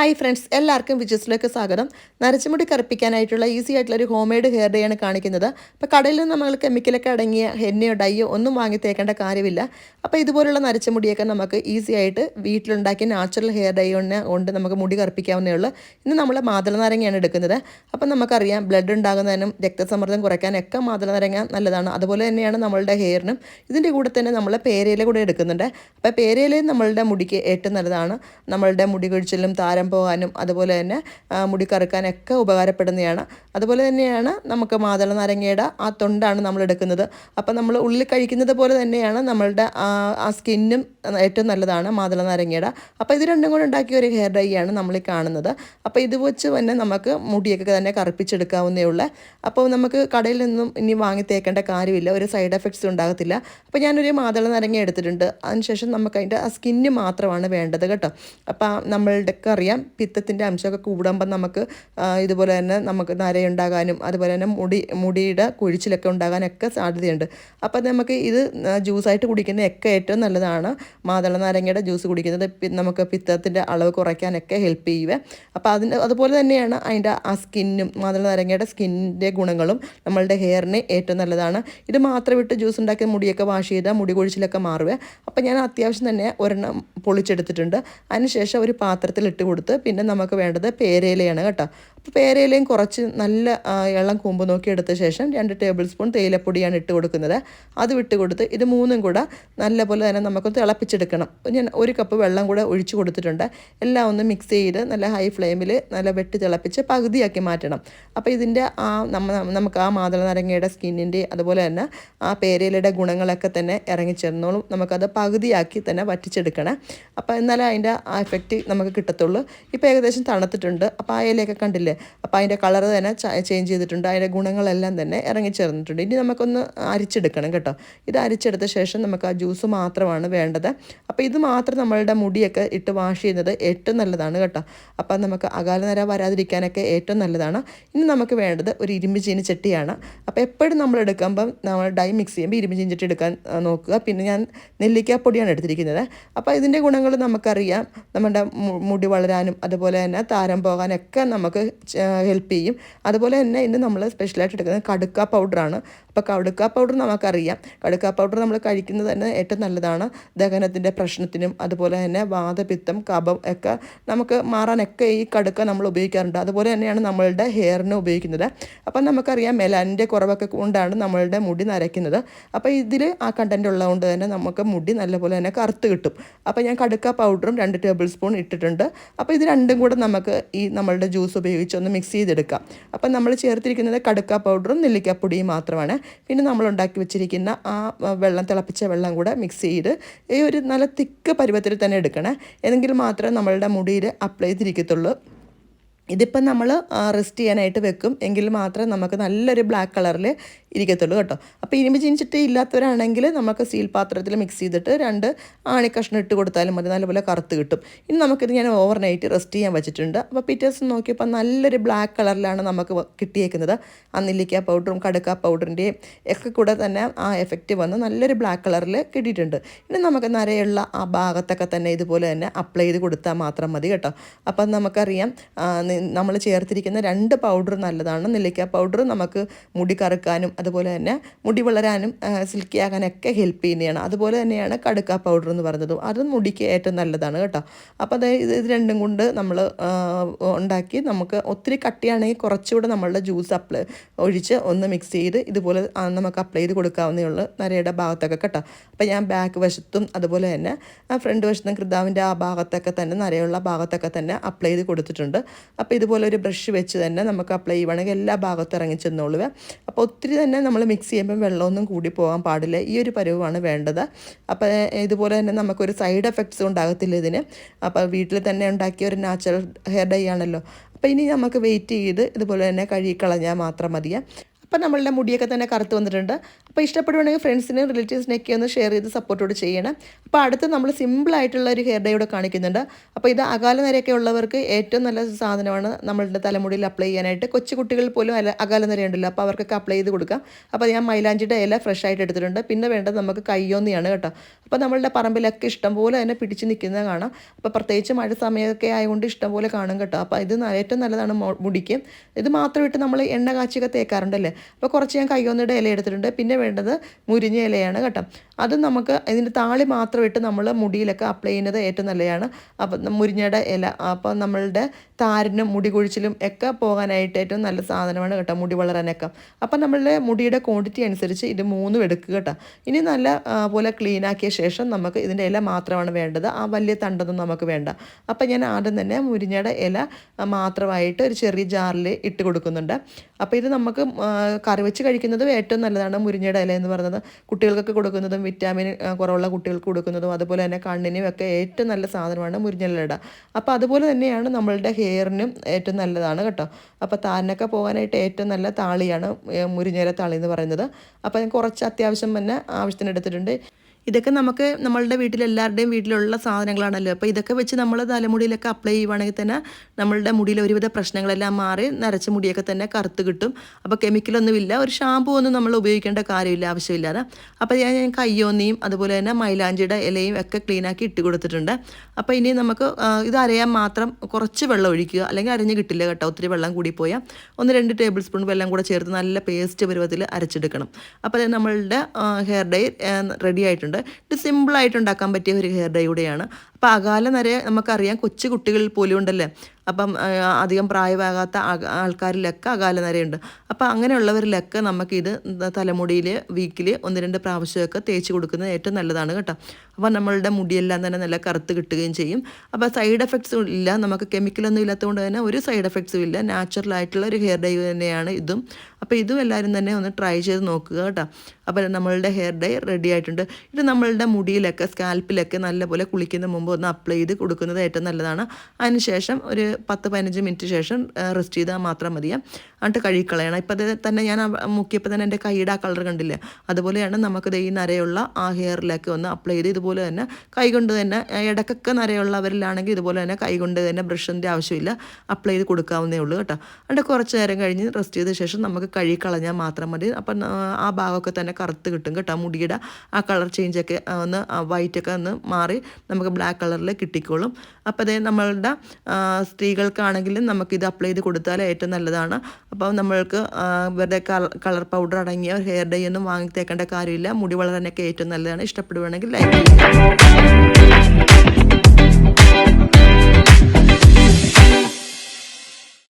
Hi friends എല്ലാവർക്കും വിജയസിലേക്ക് സ്വാഗതം. നരച്ചുമുടി കറുപ്പിക്കാനായിട്ടുള്ള easy ആയിട്ടുള്ള ഒരു ഹോം മെയ്ഡ് ഹെയർ ഡേ ആണ് കാണിക്കുന്നത്. അപ്പോൾ കടയിൽ നിന്ന് നമ്മൾ കെമിക്കലൊക്കെ അടങ്ങിയ എണ്ണയോ ഡൈയോ ഒന്നും വാങ്ങി തേക്കേണ്ട കാര്യമില്ല. അപ്പോൾ ഇതുപോലുള്ള നരച്ചുമുടിയൊക്കെ നമുക്ക് ഈസി ആയിട്ട് വീട്ടിലുണ്ടാക്കിയ നാച്ചുറൽ ഹെയർ ഡൈ കൊണ്ട് നമുക്ക് മുടി കറുപ്പിക്കാവുന്നേ ഉള്ളൂ. ഇന്ന് നമ്മൾ മാതള നാരങ്ങയാണ് എടുക്കുന്നത്. അപ്പം നമുക്കറിയാം ബ്ലഡ് ഉണ്ടാകുന്നതിനും രക്തസമ്മർദ്ദം കുറയ്ക്കാനൊക്കെ മാതള നാരങ്ങ നല്ലതാണ്. അതുപോലെ തന്നെയാണ് നമ്മളുടെ ഹെയറിനും ഇതിന്റെ കൂടെ തന്നെ നമ്മൾ പേരയില കൂടെ എടുക്കുന്നുണ്ട്. അപ്പോൾ പേരയിലയും നമ്മളുടെ മുടിക്ക് ഏറ്റവും നല്ലതാണ്. നമ്മളുടെ മുടി കൊഴിച്ചിലും താരം പോകാനും അതുപോലെ തന്നെ മുടി കറുക്കാനൊക്കെ ഉപകാരപ്പെടുന്നതാണ് അതുപോലെ തന്നെയാണ് നമുക്ക് മാതള നാരങ്ങയുടെ ആ തൊണ്ടാണ് നമ്മൾ എടുക്കുന്നത്. അപ്പം നമ്മൾ ഉള്ളിൽ കഴിക്കുന്നത് പോലെ തന്നെയാണ് നമ്മളുടെ ആ ആ സ്കിന്നും ഏറ്റവും നല്ലതാണ് മാതള നാരങ്ങയുടെ. അപ്പോൾ ഇത് രണ്ടും കൂടെ ഉണ്ടാക്കിയ ഒരു ഹെയർ ഡൈ ആണ് നമ്മൾ കാണുന്നത്. അപ്പോൾ ഇത് വെച്ച് തന്നെ നമുക്ക് മുടിയൊക്കെ തന്നെ കറുപ്പിച്ചെടുക്കാവുന്നേ ഉള്ളൂ. അപ്പോൾ നമുക്ക് കടയിൽ നിന്നും ഇനി വാങ്ങി തേക്കേണ്ട കാര്യമില്ല. ഒരു സൈഡ് എഫക്ട്സ് ഉണ്ടാകത്തില്ല. അപ്പോൾ ഞാനൊരു മാതള നാരങ്ങ എടുത്തിട്ടുണ്ട്. അതിനുശേഷം നമുക്ക് അതിന്റെ ആ സ്കിന്ന് മാത്രമാണ് വേണ്ടത് കേട്ടോ. അപ്പോൾ നമ്മളുടെയൊക്കെ അറിയാം പിത്തത്തിന്റെ അംശമൊക്കെ കൂടുമ്പോൾ നമുക്ക് ഇതുപോലെ തന്നെ നമുക്ക് നരയുണ്ടാകാനും അതുപോലെ തന്നെ മുടി മുടിയുടെ കുഴിച്ചിലൊക്കെ ഉണ്ടാകാനൊക്കെ സാധ്യതയുണ്ട്. അപ്പോൾ നമുക്ക് ഇത് ജ്യൂസായിട്ട് കുടിക്കുന്ന ഒക്കെ ഏറ്റവും നല്ലതാണ്. മാതള നാരങ്ങയുടെ ജ്യൂസ് കുടിക്കുന്നത് നമുക്ക് പിത്തത്തിന്റെ അളവ് കുറയ്ക്കാനൊക്കെ ഹെൽപ്പ് ചെയ്യുക അപ്പോൾ അതിന് അതുപോലെ തന്നെയാണ് അതിന്റെ ആ സ്കിന്നും മാതള നാരങ്ങയുടെ സ്കിന്നിന്റെ ഗുണങ്ങളും നമ്മളുടെ ഹെയറിന് ഏറ്റവും നല്ലതാണ്. ഇത് മാത്രം വിട്ട് ജ്യൂസ് ഉണ്ടാക്കി മുടിയൊക്കെ വാഷ് ചെയ്താൽ മുടി കൊഴിച്ചിലൊക്കെ മാറുക അപ്പോൾ ഞാൻ അത്യാവശ്യം തന്നെ ഒരെണ്ണം പൊളിച്ചെടുത്തിട്ടുണ്ട്. അതിനുശേഷം ഒരു പാത്രത്തിൽ ഇട്ട് കൊടുത്ത് പിന്നെ നമുക്ക് വേണ്ടത് പേരയിലയാണ് കേട്ടോ. അപ്പോൾ പേരയിലയും കുറച്ച് നല്ല ഇളം കൂമ്പ് നോക്കി എടുത്ത ശേഷം രണ്ട് ടേബിൾ സ്പൂൺ തേയിലപ്പൊടിയാണ് ഇട്ട് കൊടുക്കുന്നത്. അത് വിട്ട് കൊടുത്ത് ഇത് മൂന്നും കൂടെ നല്ലപോലെ തന്നെ നമുക്ക് തിളപ്പിച്ചെടുക്കണം. ഞാൻ ഒരു കപ്പ് വെള്ളം കൂടെ ഒഴിച്ച് കൊടുത്തിട്ടുണ്ട്. എല്ലാം ഒന്ന് മിക്സ് ചെയ്ത് നല്ല ഹൈ ഫ്ലെയിമിൽ നല്ല വെട്ടി തിളപ്പിച്ച് പകുതിയാക്കി മാറ്റണം. അപ്പോൾ ഇതിന്റെ ആ നമ്മ നമുക്ക് ആ മാതള നരങ്ങയുടെ സ്കിന്നിന്റെ അതുപോലെ തന്നെ ആ പേരയിലയുടെ ഗുണങ്ങളൊക്കെ തന്നെ ഇറങ്ങിച്ചേർന്നോളും. നമുക്കത് പകുതിയാക്കി തന്നെ വറ്റിച്ചെടുക്കണം. അപ്പോൾ എന്നാലേ അതിന്റെ ആ എഫക്റ്റ് നമുക്ക് കിട്ടത്തുള്ളൂ. ഇപ്പോൾ ഏകദേശം തണുത്തിട്ടുണ്ട്. അപ്പോൾ ആ ഇലയൊക്കെ കണ്ടില്ലേ? അപ്പോൾ അതിന്റെ കളർ തന്നെ ചേഞ്ച് ചെയ്തിട്ടുണ്ട്. അതിന്റെ ഗുണങ്ങളെല്ലാം തന്നെ ഇറങ്ങിച്ചേർന്നിട്ടുണ്ട്. ഇനി നമുക്കൊന്ന് അരിച്ചെടുക്കണം കേട്ടോ. ഇത് അരിച്ചെടുത്ത ശേഷം നമുക്ക് ആ ജ്യൂസ് മാത്രമാണ് വേണ്ടത്. അപ്പോൾ ഇത് മാത്രം നമ്മളുടെ മുടിയൊക്കെ ഇട്ട് വാഷ് ചെയ്യുന്നത് ഏറ്റവും നല്ലതാണ് കേട്ടോ. അപ്പോൾ നമുക്ക് അകാല നിര വരാതിരിക്കാനൊക്കെ ഏറ്റവും നല്ലതാണ്. ഇനി നമുക്ക് വേണ്ടത് ഒരു ഇരുമ്പ് ചീനി ചട്ടിയാണ്. അപ്പോൾ എപ്പോഴും നമ്മൾ എടുക്കുമ്പം നമ്മൾ ഡൈ മിക്സ് ചെയ്യുമ്പോൾ ഇരുമ്പ് ചീനി ചട്ടി എടുക്കാൻ നോക്കുക. പിന്നെ ഞാൻ നെല്ലിക്കാപ്പൊടിയാണ് എടുത്തിരിക്കുന്നത്. അപ്പോൾ ഇതിന്റെ ഗുണങ്ങൾ നമുക്കറിയാം. നമ്മുടെ മുടി വളരാനും അതുപോലെ തന്നെ താരം പോകാനൊക്കെ നമുക്ക് ഹെൽപ്പ് ചെയ്യും. അതുപോലെ തന്നെ ഇന്ന് നമ്മൾ സ്പെഷ്യലായിട്ട് എടുക്കുന്നത് കടുക്ക പൗഡറാണ് അപ്പോൾ കടുക്ക പൗഡർ നമുക്കറിയാം. കടുക്ക പൗഡർ നമ്മൾ കഴിക്കുന്നത് തന്നെ ഏറ്റവും നല്ലതാണ്. ദഹനത്തിന്റെ പ്രശ്നത്തിനും അതുപോലെ തന്നെ വാതപിത്തം കഫം ഒക്കെ നമുക്ക് മാറാനൊക്കെ ഈ കടുക്ക നമ്മൾ ഉപയോഗിക്കാറുണ്ട്. അതുപോലെ തന്നെയാണ് നമ്മളുടെ ഹെയറിന് ഉപയോഗിക്കുന്നത്. അപ്പം നമുക്കറിയാം മെലാനിന്റെ കുറവൊക്കെ കൊണ്ടാണ് നമ്മളുടെ മുടി നരയ്ക്കുന്നത്. അപ്പോൾ ഇതിൽ ആ കണ്ടന്റ് ഉള്ളതുകൊണ്ട് തന്നെ നമുക്ക് മുടി നല്ലപോലെ തന്നെ കറുത്ത് കിട്ടും. അപ്പോൾ ഞാൻ കടുക്ക പൗഡറും രണ്ട് ടേബിൾ സ്പൂൺ ഇട്ടിട്ടുണ്ട്. അപ്പോൾ ഇത് രണ്ടും കൂടെ നമുക്ക് ഈ നമ്മളുടെ ജ്യൂസ് ഉപയോഗിച്ച് ഒന്ന് മിക്സ് ചെയ്തെടുക്കാം. അപ്പം നമ്മൾ ചേർത്തിരിക്കുന്നത് കടുക്ക പൗഡറും നെല്ലിക്കപ്പൊടിയും മാത്രമാണ്. പിന്നെ നമ്മൾ ഉണ്ടാക്കി വെച്ചിരിക്കുന്ന ആ വെള്ളം തിളപ്പിച്ച വെള്ളം കൂടെ മിക്സ് ചെയ്ത് ഈ ഒരു നല്ല തിക്ക് പരുവത്തിൽ തന്നെ എടുക്കണേ. എന്നെങ്കിൽ മാത്രമേ നമ്മളുടെ മുടിയിൽ അപ്ലൈ ചെയ്തിരിക്കത്തുള്ളൂ. ഇതിപ്പം നമ്മൾ റെസ്റ്റ് ചെയ്യാനായിട്ട് വെക്കും. എങ്കിൽ മാത്രമേ നമുക്ക് നല്ലൊരു ബ്ലാക്ക് കളറിൽ ഇരിക്കത്തുള്ളൂ കേട്ടോ. അപ്പോൾ ഇരുമ്പ് ചീനിച്ചിട്ട് ഇല്ലാത്തവരാണെങ്കിൽ നമുക്ക് സ്റ്റീൽ പാത്രത്തിൽ മിക്സ് ചെയ്തിട്ട് രണ്ട് ആണിക്കഷ്ണം ഇട്ട് കൊടുത്താലും മതി. നല്ലപോലെ കറുത്ത് കിട്ടും. ഇനി നമുക്കിത് ഞാൻ ഓവർ നൈറ്റ് റെസ്റ്റ് ചെയ്യാൻ വെച്ചിട്ടുണ്ട്. അപ്പോൾ പിറ്റേസ് നോക്കിയപ്പോൾ നല്ലൊരു ബ്ലാക്ക് കളറിലാണ് നമുക്ക് കിട്ടിയേക്കുന്നത്. ആ നെല്ലിക്ക പൗഡറും കടുക്ക പൗഡറിന്റെയും ഒക്കെ കൂടെ തന്നെ ആ എഫക്റ്റ് വന്ന് നല്ലൊരു ബ്ലാക്ക് കളറിൽ കിട്ടിയിട്ടുണ്ട്. ഇനി നമുക്ക് നരയുള്ള ആ ഭാഗത്തൊക്കെ തന്നെ ഇതുപോലെ തന്നെ അപ്ലൈ ചെയ്ത് കൊടുത്താൽ മാത്രം മതി കേട്ടോ. അപ്പം നമുക്കറിയാം നമ്മൾ ചേർത്തിരിക്കുന്ന രണ്ട് പൗഡർ നല്ലതാണ്. നെല്ലിക്ക പൗഡർ നമുക്ക് മുടി കറുക്കാനും അതുപോലെ തന്നെ മുടി വളരാനും സിൽക്കി ആകാനൊക്കെ ഹെൽപ്പ് ചെയ്യുന്നതാണ്. അതുപോലെ തന്നെയാണ് കടുക്ക പൗഡർ എന്ന് പറഞ്ഞതും. അത് മുടിക്ക് ഏറ്റവും നല്ലതാണ് കേട്ടോ. അപ്പോൾ അത് ഇത് രണ്ടും കൊണ്ട് നമ്മൾ ഉണ്ടാക്കി നമുക്ക് ഒത്തിരി കട്ടിയാണെങ്കിൽ കുറച്ചുകൂടെ നമ്മളുടെ ജ്യൂസ് അപ്ലൈ ഒഴിച്ച് ഒന്ന് മിക്സ് ചെയ്ത് ഇതുപോലെ നമുക്ക് അപ്ലൈ ചെയ്ത് കൊടുക്കാവുന്നേ ഉള്ളൂ നരയുടെ ഭാഗത്തൊക്കെ കേട്ടോ. അപ്പോൾ ഞാൻ ബാക്ക് വശത്തും അതുപോലെ തന്നെ ഫ്രണ്ട് വശത്തും കൃതാവിന്റെ ആ ഭാഗത്തൊക്കെ തന്നെ നരയുള്ള ഭാഗത്തൊക്കെ തന്നെ അപ്ലൈ ചെയ്ത് കൊടുത്തിട്ടുണ്ട്. അപ്പോൾ ഇതുപോലെ ഒരു ബ്രഷ് വെച്ച് തന്നെ നമുക്ക് അപ്ലൈ ചെയ്യുവാണെങ്കിൽ എല്ലാ ഭാഗത്തും ഇറങ്ങി ചെന്നോളുക അപ്പോൾ ഒത്തിരി നമ്മൾ മിക്സ് ചെയ്യുമ്പോൾ വെള്ളമൊന്നും കൂടി പോകാൻ പാടില്ല. ഈ ഒരു പരുവമാണ് വേണ്ടത്. അപ്പോൾ ഇതുപോലെ തന്നെ നമുക്കൊരു സൈഡ് എഫക്ട്സും ഉണ്ടാകത്തില്ല ഇതിന്. അപ്പോൾ വീട്ടിൽ തന്നെ ഉണ്ടാക്കിയ ഒരു നാച്ചുറൽ ഹെയർ ഡൈ ആണല്ലോ. അപ്പോൾ ഇനി നമുക്ക് വെയിറ്റ് ചെയ്ത് ഇതുപോലെ തന്നെ കഴുകി കളഞ്ഞാൽ മാത്രം മതിയെ. അപ്പം നമ്മളുടെ മുടിയൊക്കെ തന്നെ കറുത്ത് വന്നിട്ടുണ്ട്. അപ്പോൾ ഇഷ്ടപ്പെടുവാണെങ്കിൽ ഫ്രണ്ട്സിനും റിലേറ്റീവ്സിനൊക്കെ ഒന്ന് ഷെയർ ചെയ്ത് സപ്പോർട്ടോട് ചെയ്യണം. അപ്പോൾ അടുത്ത് നമ്മൾ സിമ്പിളായിട്ടുള്ള ഒരു ഹെയർ ഡേ കൂടെ കാണിക്കുന്നുണ്ട്. അപ്പോൾ ഇത് അകാല നിരയൊക്കെ ഉള്ളവർക്ക് ഏറ്റവും നല്ല സാധനമാണ് നമ്മളുടെ തലമുടിയിൽ അപ്ലൈ ചെയ്യാനായിട്ട്. കൊച്ചു കുട്ടികൾ പോലും അല അകാല നിരയുണ്ടല്ലോ അപ്പോൾ അവർക്കൊക്കെ അപ്ലൈ ചെയ്ത് കൊടുക്കാം. അപ്പോൾ ഞാൻ മൈലാഞ്ചിയുടെ ഇല ഫ്രഷ് ആയിട്ട് എടുത്തിട്ടുണ്ട്. പിന്നെ വേണ്ടത് നമുക്ക് കയ്യോന്നിയാണ് കേട്ടോ. അപ്പോൾ നമ്മളുടെ പറമ്പിലൊക്കെ ഇഷ്ടംപോലെ തന്നെ പിടിച്ച് നിൽക്കുന്നത് കാണാം. അപ്പോൾ പ്രത്യേകിച്ച് മഴ സമയമൊക്കെ ആയതുകൊണ്ട് ഇഷ്ടംപോലെ കാണും കേട്ടോ. അപ്പോൾ ഇത് ഏറ്റവും നല്ലതാണ് മുടിക്ക്. ഇത് മാത്രമായിട്ട് നമ്മൾ എണ്ണ കാച്ചിയൊക്കെ തേക്കാറുണ്ടല്ലേ? അപ്പോൾ കുറച്ച് ഞാൻ കൈ കയ്യൊന്നിയുടെ ഇല എടുത്തിട്ടുണ്ട്. പിന്നെ വേണ്ടത് മുരിഞ്ഞ ഇലയാണ് കേട്ടോ. അത് നമുക്ക് ഇതിന്റെ താളി മാത്രം ഇട്ട് നമ്മൾ മുടിയിലൊക്കെ അപ്ലൈ ചെയ്യുന്നത് ഏറ്റവും നല്ലതാണ്. അപ്പം മുരിഞ്ഞയുടെ ഇല അപ്പോൾ നമ്മളുടെ താരനും മുടി കൊഴിച്ചിലും ഒക്കെ പോകാനായിട്ട് ഏറ്റവും നല്ല സാധനമാണ് കേട്ടോ മുടി വളരാനൊക്കെ. അപ്പം നമ്മളുടെ മുടിയുടെ ക്വാണ്ടിറ്റി അനുസരിച്ച് ഇത് മൂന്നും എടുക്കുക കേട്ടോ. ഇനി നല്ല പോലെ ക്ലീൻ ആക്കിയ ശേഷം നമുക്ക് ഇതിന്റെ ഇല മാത്രമാണ് വേണ്ടത്. ആ വലിയ തണ്ടൊന്നും നമുക്ക് വേണ്ട. അപ്പം ഞാൻ ആദ്യം തന്നെ മുരിഞ്ഞയുടെ ഇല മാത്രമായിട്ട് ഒരു ചെറിയ ജാറിൽ ഇട്ട് കൊടുക്കുന്നുണ്ട്. അപ്പോൾ ഇത് നമുക്ക് കറി വെച്ച് കഴിക്കുന്നതും ഏറ്റവും നല്ലതാണ് മുരിഞ്ഞയുടെ ഇല എന്ന് പറയുന്നത്. കുട്ടികൾക്കൊക്കെ കൊടുക്കുന്നതും വിറ്റാമിൻ കുറവുള്ള കുട്ടികൾക്ക് കൊടുക്കുന്നതും അതുപോലെ തന്നെ കണ്ണിനും ഒക്കെ ഏറ്റവും നല്ല സാധനമാണ് മുരിഞ്ഞലട അപ്പോൾ അതുപോലെ തന്നെയാണ് നമ്മളുടെ ഹെയറിനും ഏറ്റവും നല്ലതാണ് കേട്ടോ. അപ്പോൾ താരനൊക്കെ പോകാനായിട്ട് ഏറ്റവും നല്ല താളിയാണ് മുരിഞ്ഞല താളി എന്ന് പറയുന്നത്. അപ്പോൾ ഞാൻ കുറച്ച് അത്യാവശ്യം തന്നെ ആവശ്യത്തിന് എടുത്തിട്ടുണ്ട് ഇതൊക്കെ നമുക്ക് നമ്മളുടെ വീട്ടിൽ എല്ലാവരുടെയും വീട്ടിലുള്ള സാധനങ്ങളാണല്ലോ. അപ്പോൾ ഇതൊക്കെ വെച്ച് നമ്മൾ തലമുടിയിലൊക്കെ അപ്ലൈ ചെയ്യുവാണെങ്കിൽ തന്നെ നമ്മളുടെ മുടിയിലെ ഒരുവിധ പ്രശ്നങ്ങളെല്ലാം മാറി നരച്ച മുടിയൊക്കെ തന്നെ കറുത്ത് കിട്ടും. അപ്പോൾ കെമിക്കലൊന്നുമില്ല ഒരു ഷാമ്പു ഒന്നും നമ്മൾ ഉപയോഗിക്കേണ്ട കാര്യമില്ല ആവശ്യമില്ലാതെ. അപ്പോൾ ഞാൻ ഞാൻ കയ്യോന്നിയും അതുപോലെ തന്നെ മൈലാഞ്ചിയുടെ ഇലയും ഒക്കെ ക്ലീനാക്കി ഇട്ട് കൊടുത്തിട്ടുണ്ട്. അപ്പോൾ ഇനി നമുക്ക് ഇത് അരയാൻ മാത്രം കുറച്ച് വെള്ളം ഒഴിക്കുക. അല്ലെങ്കിൽ അരഞ്ഞ് കിട്ടില്ല കേട്ടോ. ഒത്തിരി വെള്ളം കൂടി പോയാൽ ഒന്ന് രണ്ട് ടേബിൾ സ്പൂൺ വെള്ളം കൂടെ ചേർത്ത് നല്ല പേസ്റ്റ് പരുവത്തിൽ അരച്ചെടുക്കണം. അപ്പോൾ നമ്മളുടെ ഹെയർ ഡൈ റെഡി ആയിട്ടുണ്ട്. ഇത് സിമ്പിളായിട്ട് ഉണ്ടാക്കാൻ പറ്റിയ ഒരു ഹെയർ ഡൈ കൂടെയാണ്. അപ്പോൾ അകാല നിറയെ നമുക്കറിയാം കൊച്ചു കുട്ടികളിൽ പോലും ഉണ്ടല്ലേ? അപ്പം അധികം പ്രായമാകാത്ത ആൾക്കാരിലൊക്കെ അകാല നരയുണ്ട്. അപ്പോൾ അങ്ങനെയുള്ളവരിലൊക്കെ നമുക്കിത് തലമുടിയിൽ വീക്കിൽ ഒന്ന് രണ്ട് പ്രാവശ്യമൊക്കെ തേച്ച് കൊടുക്കുന്നത് ഏറ്റവും നല്ലതാണ് കേട്ടോ. അപ്പോൾ നമ്മളുടെ മുടിയെല്ലാം തന്നെ നല്ല കറുത്ത് കിട്ടുകയും ചെയ്യും. അപ്പോൾ സൈഡ് എഫക്ട്സ് ഇല്ല. നമുക്ക് കെമിക്കലൊന്നും ഇല്ലാത്തതുകൊണ്ട് തന്നെ ഒരു സൈഡ് എഫക്ട്സും ഇല്ല. നാച്ചുറൽ ആയിട്ടുള്ള ഒരു ഹെയർ ഡൈ തന്നെയാണ് ഇതും. അപ്പോൾ ഇതും എല്ലാവരും തന്നെ ഒന്ന് ട്രൈ ചെയ്ത് നോക്കുക കേട്ടോ. അപ്പോൾ നമ്മളുടെ ഹെയർ ഡൈ റെഡി ആയിട്ടുണ്ട്. ഇത് നമ്മളുടെ മുടിയിലൊക്കെ സ്കാൽപ്പിലൊക്കെ നല്ലപോലെ കുളിക്കുന്ന മുമ്പ് ഒന്ന് അപ്ലൈ ചെയ്ത് കൊടുക്കുന്നത് ഏറ്റവും നല്ലതാണ്. അതിനുശേഷം ഒരു പത്ത് പതിനഞ്ച് മിനിറ്റ് ശേഷം റെസ്റ്റ് ചെയ്താൽ മാത്രം മതിയാ. എന്നിട്ട് കഴുകിക്കളയണം. ഇപ്പം അത് തന്നെ ഞാൻ മുക്കിയപ്പോൾ തന്നെ എന്റെ കൈയുടെ ആ കളർ കണ്ടില്ലേ? അതുപോലെയാണ് നമുക്ക് ഈ നരയുള്ള ആ ഹെയറിലൊക്കെ ഒന്ന് അപ്ലൈ ചെയ്ത് ഇതുപോലെ തന്നെ കൈകൊണ്ട് തന്നെ ഇടക്കൊക്കെ നരയുള്ളവരിലാണെങ്കിൽ ഇതുപോലെ തന്നെ കൈകൊണ്ട് തന്നെ ബ്രഷിന്റെ ആവശ്യമില്ല. അപ്ലൈ ചെയ്ത് കൊടുക്കാവുന്നേ ഉള്ളൂ കേട്ടോ. എന്നിട്ട് കുറച്ച് നേരം കഴിഞ്ഞ് റെസ്റ്റ് ചെയ്ത ശേഷം നമുക്ക് കഴുകി കളഞ്ഞാൽ മാത്രം മതി. അപ്പം ആ ഭാഗമൊക്കെ തന്നെ കറുത്ത് കിട്ടും കേട്ടോ. മുടിയുടെ ആ കളർ ചേഞ്ചൊക്കെ ഒന്ന് വൈറ്റൊക്കെ ഒന്ന് മാറി നമുക്ക് ബ്ലാക്ക് കളറിൽ കിട്ടിക്കോളും. അപ്പോൾ അതേ നമ്മളുടെ സ്ത്രീകൾക്കാണെങ്കിലും നമുക്കിത് അപ്ലൈ ചെയ്ത് കൊടുത്താൽ ഏറ്റവും നല്ലതാണ്. അപ്പോൾ നമ്മൾക്ക് വെറുതെ കളർ പൗഡർ അടങ്ങിയ ഹെയർ ഡൈ ഒന്നും വാങ്ങി തേക്കേണ്ട കാര്യമില്ല. മുടി വളരാനൊക്കെ ഏറ്റവും നല്ലതാണ്. ഇഷ്ടപ്പെടുവാണെങ്കിൽ ലൈക്ക് ചെയ്യുക